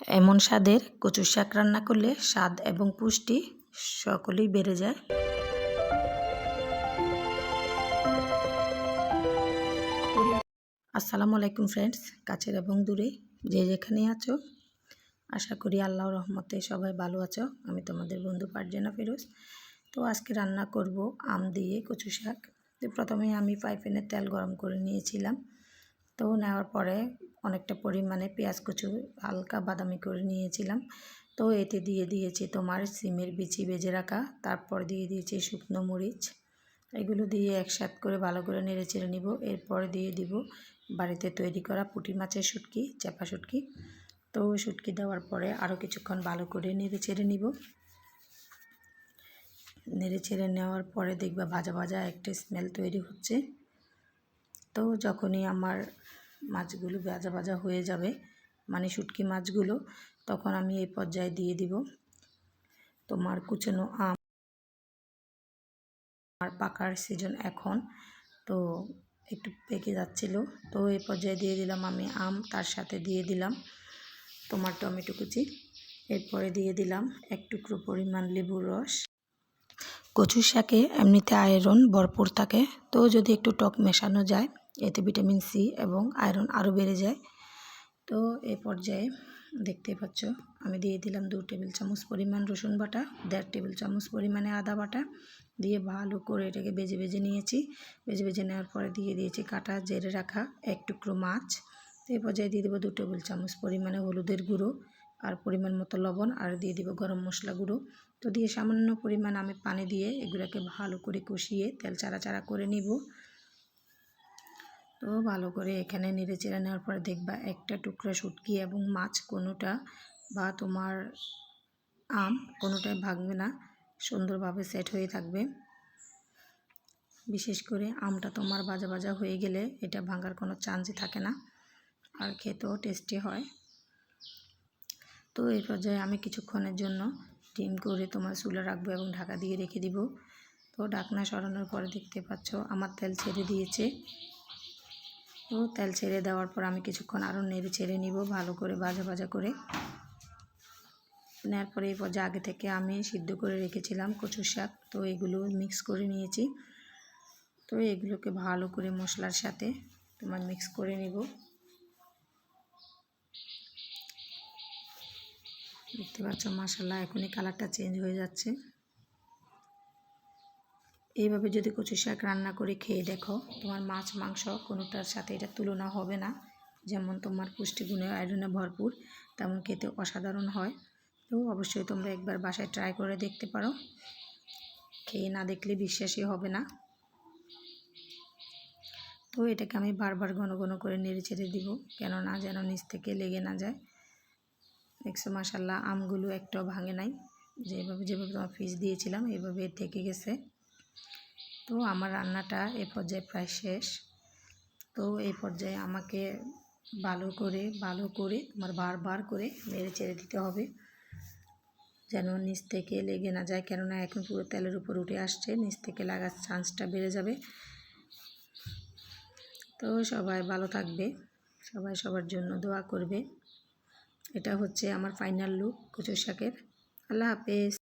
এমন স্বাদের কচু শাক রান্না করলে স্বাদ এবং পুষ্টি সকলেই বেড়ে যায়। আসসালামু আলাইকুম ফ্রেন্ডস কাছের এবং দূরে যে যেখানে আছো, আশা করি আল্লাহর রহমতে সবাই ভালো আছো। আমি তোমাদের বন্ধু পারজেনা ফিরোজ। তো আজকে রান্না করব আম দিয়ে কচু শাক। প্রথমে আমি পাইপেনের তেল গরম করে নিয়েছিলাম। তো নেওয়ার পরে অনেকটা পরিমাণে পেঁয়াজ কুচু হালকা বাদামি করে নিয়েছিলাম। তো এতে দিয়ে দিয়েছি তোমার সিমের বিচি বেজে রাখা, তারপর দিয়ে দিয়েছি শুকনো মরিচ। এগুলো দিয়ে একসাথ করে ভালো করে নেড়ে চেড়ে নিব। এরপর দিয়ে দিব বাড়িতে তৈরি করা পুঁটি মাছের শুটকি চাপা শুটকি। তো শুটকি দেওয়ার পরে আরও কিছুক্ষণ ভালো করে নেড়ে চেড়ে নিব। নেড়ে চেড়ে নেওয়ার পরে দেখবা ভাজা ভাজা একটা স্মেল তৈরি হচ্ছে। তো যখনই আমার মাছগুলো ভাজা ভাজা হয়ে যাবে মানে শুটকি মাছগুলো, তখন আমি এই পর্যায়ে দিয়ে দিব। তোমার কুচনো আম আর পাকার সিজন এখন, তো একটু পেকে যাচ্ছিল। তো এই পর্যায়ে দিয়ে দিলাম আমি আম, তার সাথে দিয়ে দিলাম তোমার টমেটো কুচি। এরপরে দিয়ে দিলাম এক টুকরো পরিমাণ লেবুর রস। কচু শাকে এমনিতে আয়রন ভরপুর থাকে, তো যদি একটু টক মেশানো যায় এতে ভিটামিন সি এবং আয়রন আরও বেড়ে যায়। তো এ পর্যায়ে দেখতে পাচ্ছ, আমি দিয়ে দিলাম দু টেবিল চামচ পরিমাণ রসুন বাটা, দেড় টেবিল চামচ পরিমাণে আদা বাটা, দিয়ে ভালো করে এটাকে বেজে বেজে নিয়েছি। বেজে বেজে নেওয়ার পরে দিয়ে দিয়েছি কাটা জেরে রাখা এক টুকরো মাছ। তো এই পর্যায়ে দিয়ে দেবো দু টেবিল চামচ পরিমাণে হলুদের গুঁড়ো আর পরিমাণ মতো লবণ আর দিয়ে দিব গরম মশলা গুঁড়ো। তো দিয়ে সামান্য পরিমাণ আমি পানি দিয়ে এগুলোকে ভালো করে কষিয়ে তেল চারা চারা করে নিব। তো ভালো করে এখানে নেড়ে চেড়ে নেওয়ার পরে দেখবা একটা টুকরা শুটকি এবং মাছ কোনোটা বা তোমার আম কোনোটাই ভাঙবে না, সুন্দরভাবে সেট হয়ে থাকবে। বিশেষ করে আমটা তোমার বাজা বাজা হয়ে গেলে এটা ভাঙার কোনো চান্সই থাকে না আর খেতেও টেস্টি হয়। তো এই পর্যায়ে আমি কিছুক্ষণের জন্য ডিম করে তোমার চুলে রাখব এবং ঢাকা দিয়ে রেখে দিব। তো ঢাকনা সরানোর পরে দেখতে পাচ্ছ আমার তেল ছেড়ে দিয়েছে। তেল ছেড়ে দেওয়ার পর আমি কিছুক্ষণ আরও নেড়ে ছেড়ে নিব, ভালো করে, ভাজা ভাজা করে। নেওয়ার পরে এই পর্যায়ে আগে থেকে আমি সিদ্ধ করে রেখেছিলাম কচুর শাক, তো এগুলো মিক্স করে নিয়েছি। তো এগুলোকে ভালো করে মশলার সাথে তোমার মিক্স করে নিব। দেখতে পাচ্ছ মশলা এখনই কালারটা চেঞ্জ হয়ে যাচ্ছে। এইভাবে যদি কচু শাক রান্না করে খেয়ে দেখো, তোমার মাছ, মাংস কোনোটার সাথে এটা তুলনা হবে না। যেমন তোমার পুষ্টিগুণে আয়রনে ভরপুর, তেমন খেতে অসাধারণ হয়। তো অবশ্যই তোমরা একবার বাসায় ট্রাই করে দেখতে পারো। খেয়ে না দেখলে বিশ্বাসই হবে না। তো এটাকে আমি বারবার ঘন ঘন করে নেড়ে ছেড়ে দিব, কেননা যেন নিচ থেকে লেগে না যায়। দেখছ মাসাল্লাহ আমগুলো একটাও ভাঙে নাই। যেভাবে যেভাবে তোমার ফিস দিয়েছিলাম এইভাবে থেকে গেছে। তো আমার রান্নাটা এ পর্যায়ে প্রায় শেষ। তো এই পর্যায়ে আমাকে ভালো করে ভালো করে তোমার বারবার করে নেড়ে চেড়ে দিতে হবে। যেন নিচ থেকে লেগে না যায়, কেননা এখন পুরো তেলের উপর উঠে আসছে, নিচ থেকে লাগার চান্সটা বেড়ে যাবে। তো সবাই ভালো থাকবে, সবাই সবার জন্য দোয়া করবে। এটা হচ্ছে আমার ফাইনাল লুক কচুর শাকের। আল্লাহ হাফেজ।